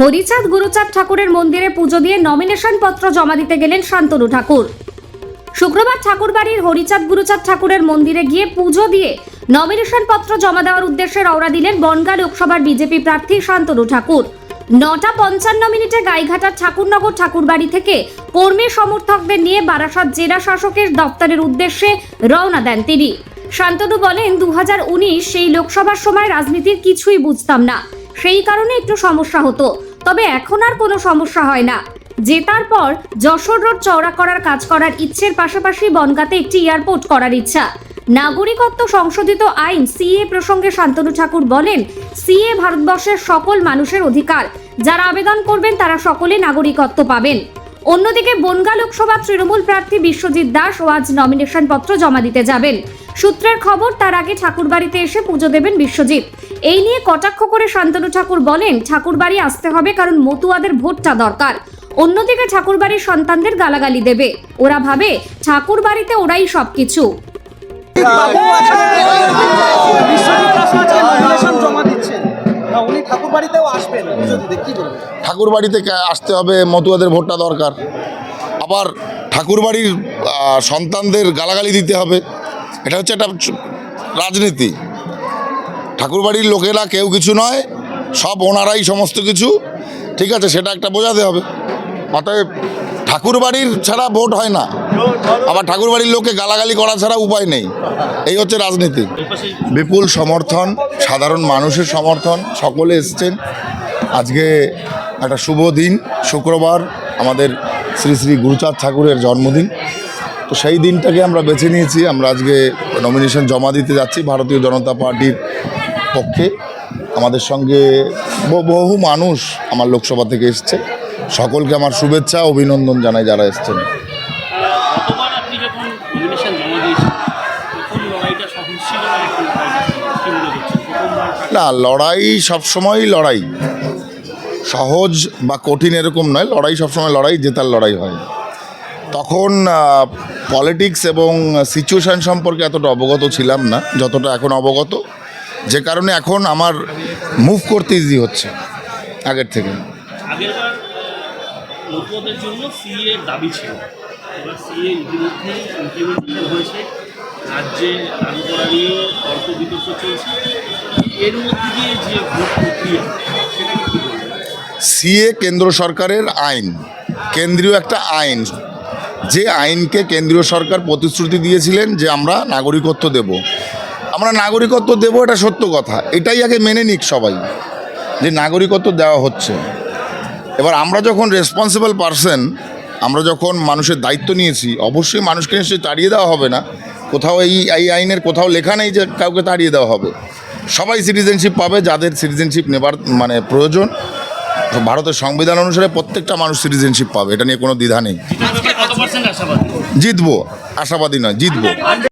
হরিচাঁদ গুরুচাঁদ ঠাকুরের মন্দিরে পুজো দিয়ে নমিনেশন পত্র জমা দিতে গেলেন শান্তনু ঠাকুর। শুক্রবার ঠাকুরবাড়ির হরিচাঁদ গুরুচাঁদ ঠাকুরের মন্দিরে গিয়ে পুজো দিয়ে নমিনেশন পত্র জমা দেওয়ার উদ্দেশ্যে রওনা দিলেন বনগা লোকসভার বিজেপি প্রার্থী শান্তনু ঠাকুর। নটা পঞ্চান্ন মিনিটে গাইঘাটার ঠাকুরনগর ঠাকুরবাড়ি থেকে কর্মী সমর্থকদের নিয়ে বারাসাত জেলা শাসকের দপ্তরের উদ্দেশ্যে রওনা দেন তিনি। শান্তনু বলেন দু হাজার উনিশ সেই লোকসভার সময় রাজনীতির কিছুই বুঝতাম না। সেই কারণে একটু সমস্যা হতো। তবে এখন আর কোনো সমস্যা হয় না। জেতার পর যশোর রোড চওড়া করার কাজ করার ইচ্ছের পাশাপাশি বনগাঁতে একটি এয়ারপোর্ট করার ইচ্ছা। নাগরিকত্ব সংশোধিত আইন সিএ প্রসঙ্গে শান্তনু ঠাকুর বলেন, সিএ ভারতবর্ষের সকল মানুষের অধিকার। যারা আবেদন করবেন তারা সকলে নাগরিকত্ব পাবেন। অন্যদিকে বনগা লোকসভা তৃণমূল প্রার্থী বিশ্বজিৎ দাস ও আজ নমিনেশন পত্র জমা দিতে যাবেন। সূত্রের খবর, তার আগে ঠাকুরবাড়িতে এসে পুজো দেবেন বিশ্বজিৎ। এই নিয়ে কটাক্ষ করে শান্তনু ঠাকুর বলেন, ঠাকুরবাড়ি আসতে হবে কারণ মতুয়াদের ভোটটা দরকার। অন্যদিকে ঠাকুরবাড়ির সন্তানদের গালাগালি দেবে। ওরা ভাবে, ঠাকুরবাড়িতে ওরাই সবকিছু। ঠাকুর বাড়িতে আসতে হবে, মতুয়াদের ভোটটা দরকার। আবার ঠাকুর বাড়ির সন্তানদের গালাগালি দিতে হবে। এটা হচ্ছে একটা রাজনীতি। ঠাকুরবাড়ির লোকেরা কেউ কিছু নয়, সব ওনারাই সমস্ত কিছু। ঠিক আছে, সেটা একটা বোঝাতে হবে। অতএব ঠাকুরবাড়ির ছাড়া ভোট হয় না। আবার ঠাকুর বাড়ির লোককে গালাগালি করা ছাড়া উপায় নেই। এই হচ্ছে রাজনীতি। বিপুল সমর্থন, সাধারণ মানুষের সমর্থন, সকলে এসছেন। আজকে একটা শুভ দিন, শুক্রবার, আমাদের শ্রী শ্রী গুরুচাঁদ ঠাকুরের জন্মদিন। তো সেই দিনটাকে আমরা বেছে নিয়েছি। আমরা আজকে নমিনেশন জমা দিতে যাচ্ছি ভারতীয় জনতা পার্টির পক্ষে। আমাদের সঙ্গে বহু মানুষ আমার লোকসভা থেকে এসছে। সকলকে আমার শুভেচ্ছা অভিনন্দন জানাই যারা এসছেন। না লড়াই সবসময়ই লড়াই। সহজ বা কঠিন এরকম নয়। লড়াই সবসময় লড়াই জেতার লড়াই হয়। তখন পলিটিক্স এবং সিচুয়েশান সম্পর্কে এতটা অবগত ছিলাম না যতটা এখন অবগত। যে কারণে এখন আমার মুভ করতে ইজি হচ্ছে আগের থেকে। আগেরবার নতুনদের জন্য সিএ দাবি ছিল। এবার সিএ ইতিমধ্যে ইমপ্লিমেন্টেশন হয়েছে রাজ্যে লাগু করা নিয়ে তর্ক বিতর্ক চলছে। এর মধ্যে দিয়ে যে ভোট প্রক্রিয়া সেটাকে কী বলবেন? সিএ কেন্দ্র সরকারের আইন কেন্দ্রীয় একটা আইন যে আইনকে কেন্দ্রীয় সরকার প্রতিশ্রুতি দিয়েছিলেন যে আমরা নাগরিকত্ব দেব। আমরা নাগরিকত্ব দেব এটা সত্য কথা। এটাই আগে মেনে নিক সবাই যে নাগরিকত্ব দেওয়া হচ্ছে। এবার আমরা যখন রেসপন্সিবল পারসন আমরা যখন মানুষের দায়িত্ব নিয়েছি, অবশ্যই মানুষকে নিশ্চয়ই তাড়িয়ে দেওয়া হবে না। কোথাও এই এই আইনের কোথাও লেখা নেই যে কাউকে তাড়িয়ে দেওয়া হবে। সবাই সিটিজেনশিপ পাবে, যাদের সিটিজেনশিপ নেবার মানে প্রয়োজন। ভারতের সংবিধান অনুসারে প্রত্যেকটা মানুষ সিটিজেনশিপ পাবে, এটা নিয়ে কোনো দ্বিধা নেই। জিতবো। আশাবাদী নয় জিতবো।